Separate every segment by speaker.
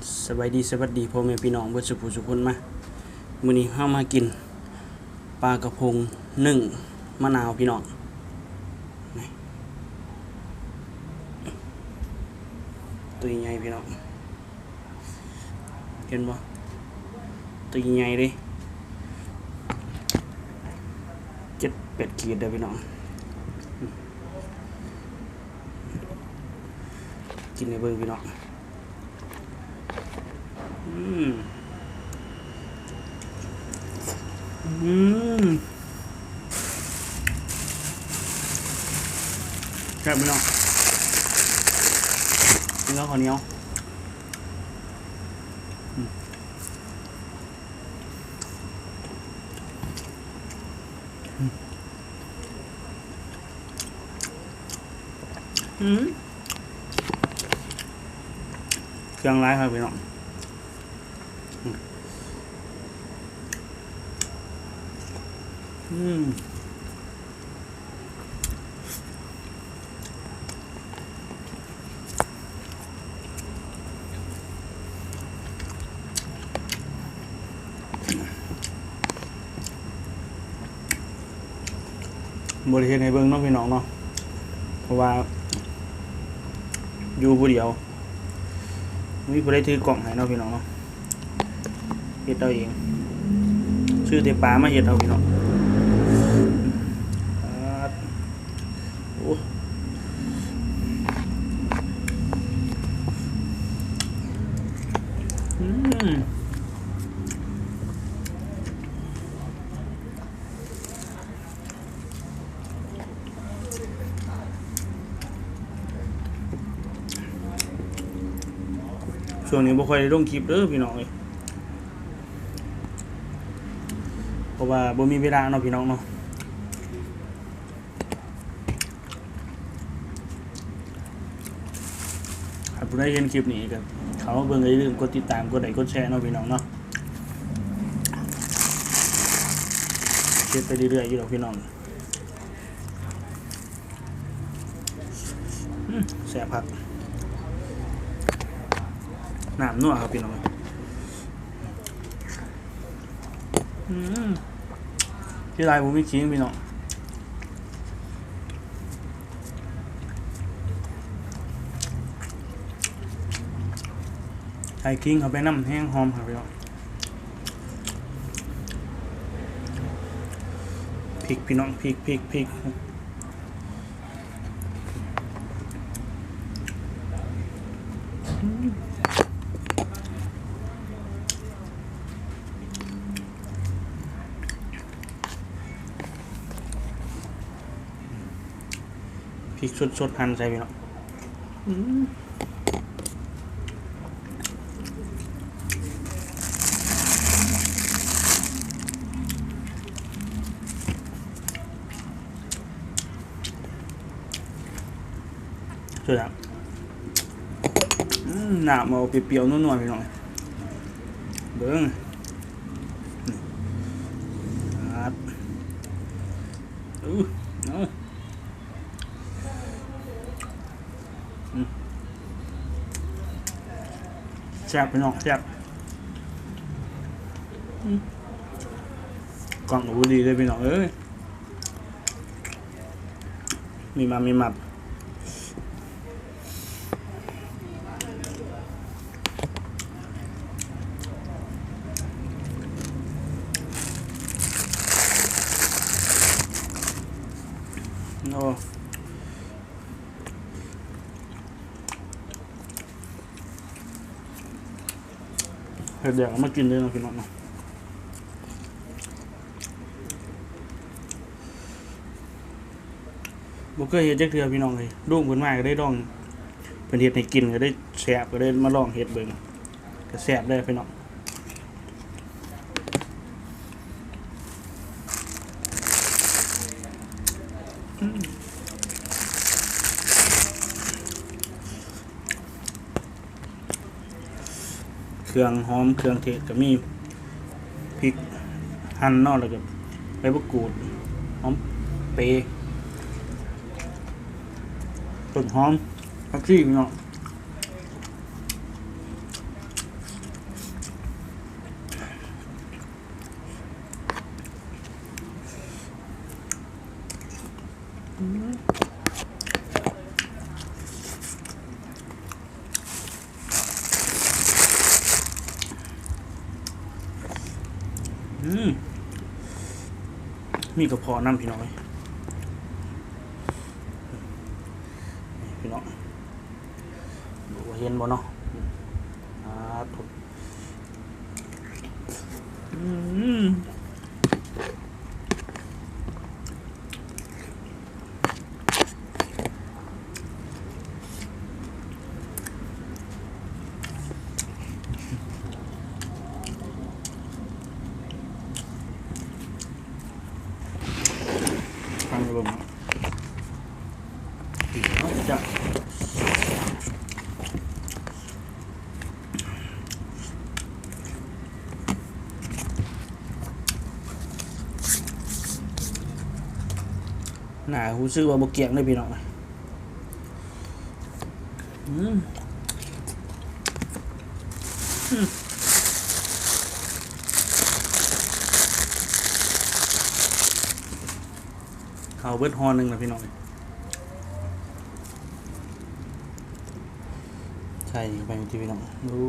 Speaker 1: สบายดีสวัสดีพ่อแม่พี่น้องเบิดสุขสุขคนมามื้อนี้เฮามากินปลากระพงนึ่งมะนาวพี่น้องนี่ตัวใหญ่พี่น้องเห็นบ่ตัวใหญ่เลยเจ็ดเป็ดขีดเด้อพี่น้องกินในเบิ่งพี่น้อง อืม อืมแซ่บไหมน้องนข้าวข้าวเหนียวอืมอืมอืมเครื่องร้ายครับพี่น้อง อืมบริเวณให้เบิ่งเนาะพี่น้องเนาะ เพราะว่า อยู่ผู้เดียวมีผู้ใดถือกล่องให้เนาะพี่น้องเนาะเฮ็ดเอาเอง ชื่อเตปามาเฮ็ดเอาพี่น้อง ช่วงนี้บ่ค่อยได้ลงคลิปเด้อพี่น้องเอ้ยเพราะว่าบ่มีเวลาเนาะพี่น้องเนาะถ้าผู้ใดเห็นคลิปนี้ก็เขาเบิ่งก็อย่าลืมกดติดตามกดไลค์กดแชร์เนาะพี่น้องเนาะเก็บไปเรื่อยๆอยู่ดอกพี่น้องแซ่บครับ น้ำนัวครับพี่น้องอืมที่ไรผมไม่คิงพี่น้องไข่คิงเขาไปน้ำแห้งหอมครับพี่น้องพริกพี่น้องพริกพริกพริกอือ พริกสดสดๆหั่นใส่พี่น้องอืมสุดอะอืมน้ำเอาเปรี้ยวๆนัวๆพี่น้องเบิ้งครับอู้เอา แซ่บไปน้องแซ่บอืมกล่องหูดีเลยพี่น้องเอ้ยมีมามีมับโอ้ เดี๋ยวเอามากินเลยเนะพี่น้องนะบ่เคยเฮ็ดจักเทื่อพี่น้องเลยลูกเพิ่นมาก็ได้ลองเพิ่นเฮ็ดให้กินก็ได้แซ่บก็ได้มาลองเฮ็ดเบิ่งก็แซ่บเลยพี่น้องอืม เครื่องหอมเครื่องเทศก็มีพริกหั่นนอกแล้วก็ใบมะกรูดหอมเปรย์ต้นหอมผักชีพี่น้อง มมีกระเพาะน้ำพี่น้อยพี่น้องดูว่าเห็นบ่เนาะอืมอ่าถูกอืมฟังไปบ่มาเอาจ้ะ หนาหูซื้อว่าบกเกียงเลยพี่น้องนะอืมอืมเขาเบิดฮอนหนึ่งนะพี่น้องใช่ไปที่พี่น้องรู้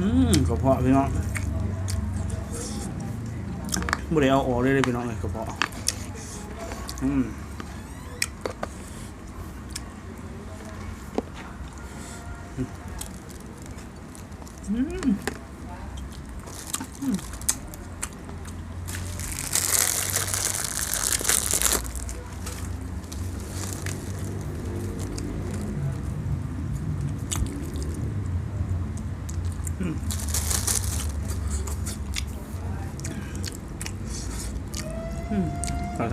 Speaker 1: อืมกระเพาะพี่น้องบ่ได้เอาออกเลยเลยพี่น้องเลยกระเพาะอืม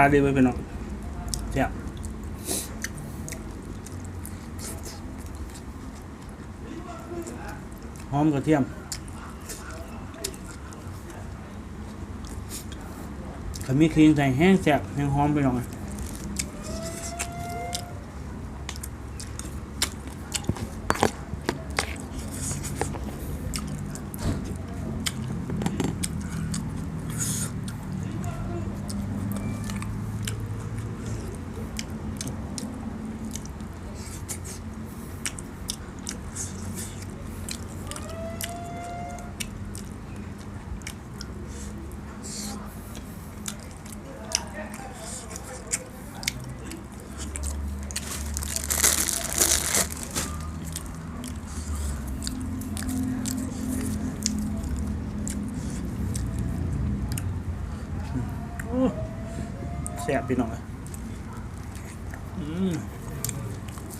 Speaker 1: าดีไว้พี่น้องเจ้าหอมกระเทียมขมิ้นคลีนใส่แห้งแสบแห้งหอมไปหน่อย บพี่น้องเลยอืม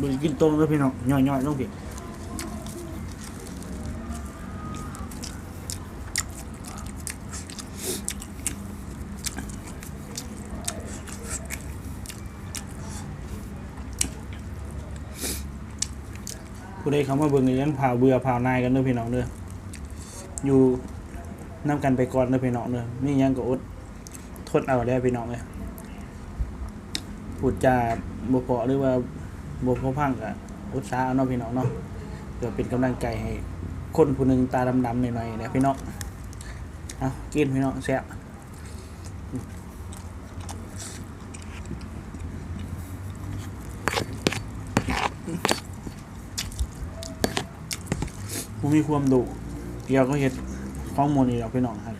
Speaker 1: บริกินตรงเลยพี่น้องย่อยๆต้องเพียผู้ใดเขามาเบิ่งกันผ่าเบื่อผ่านายกันเด้อพี่น้องเด้ออยู่น้ำกันไปก่อนเด้อพี่น้องเด้อนี่ยังก็อดทดเอาได้พี่น้องเลย พูดจาบ่เพอหรือว่าบ่พพังกะอุตสาหเอาเนาะพี่น้องเนาะเพื่อเป็นกำลังใจให้คนผู้หนึ่งตาดำๆหน่อยๆนะพี่น้องเอากินพี่น้องแซ่บบ่มีความดุเกี่ยวก็เฮ็ดข้อมูลนี่ดอกพี่น้องครับ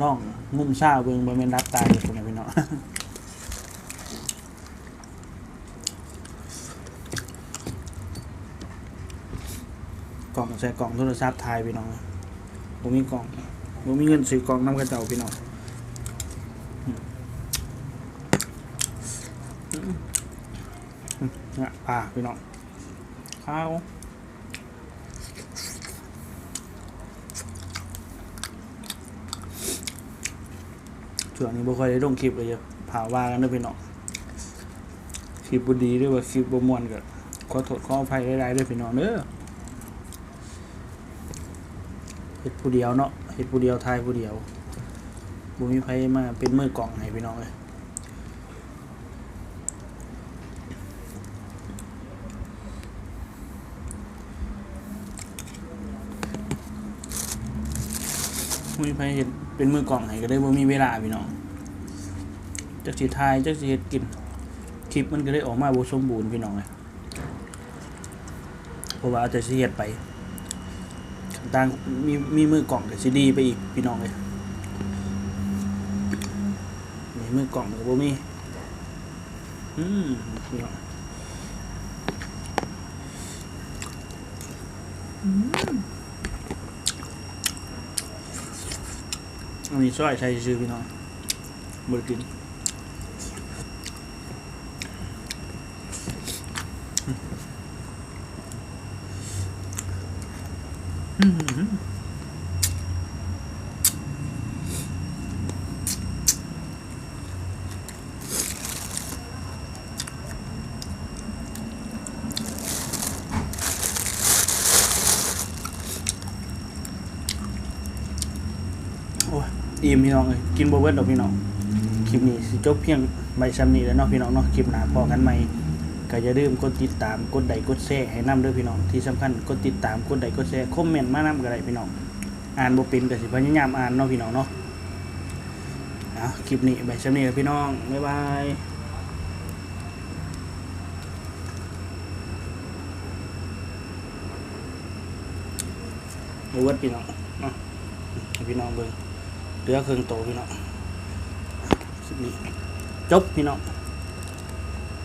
Speaker 1: ร่องงุ่มซ่าเบิงบ่แมนรับตายคนน่ะพี่น้อง กล่องใส่กล่องโทรศัพท์ถ่ายพี่น้องบ่มีกล่องบ่มีเงินซื้อกล่องน้ำกระเจ้าพี่น้องเนี่ยปลาพี่น้องข้าวช่วงนี้บ่ค่อยได้ลงคลิปเลยจะพาว่ากันเด้พี่น้องคลิปบ่ดีหรือว่าคลิปบมวนก็ขอโทษขออภัยหลายๆด้อพี่น้องเด้อ เฮ็ดผู้เดียวเนาะเฮ็ดผู้เดียวทายผู้เดียวบ่มีไผมาเป็นมือกล่องให้พี่น้องเลยมีไผเห็นเป็นมือกล่องให้ก็ได้บ่มีเวลาพี่น้องจักสิทายจักสิเฮ็ดกินคลิปมันก็ได้ออกมาบ่สมบูรณ์พี่น้องเลยเพราะว่าอาแต่สิเฮ็ดไป ต่างมีมีมือกล่องก็สิดีไปอีกพี่น้องเลยมีมือกล่องก็บ่มีอืมพี่น้องอันนี้ซอยใส่ชื่อพี่น้องบ่ได้กิน อ้ยอิ่มพี่น้องเลยกินบ่เบิดดอกพี่น้อง คลิปนี้สิจบเพียงใบซ้ำนี้แล้วเนาะพี่น้องเนาะ คลิปหน้าพอกันใหม่ ก็อย่าลืมกดติดตามกดไลค์กดแชร์ให้นำเด้อพี่น้องที่สำคัญกดติดตามกดไลค์กดแชร์คอมเมนต์มานำก็ได้พี่น้องอ่านบ่เป็นก็สิพยายามอ่านเนาะพี่น้องเนาะเอาคลิปนี้ใบซ้ำนี้แล้วพี่น้องบ๊ายบายบ่เบิดพี่น้องเนาะพี่น้องเบิ่งเหลือเครื่องโตพี่น้องคลิปนี้จบพี่น้อง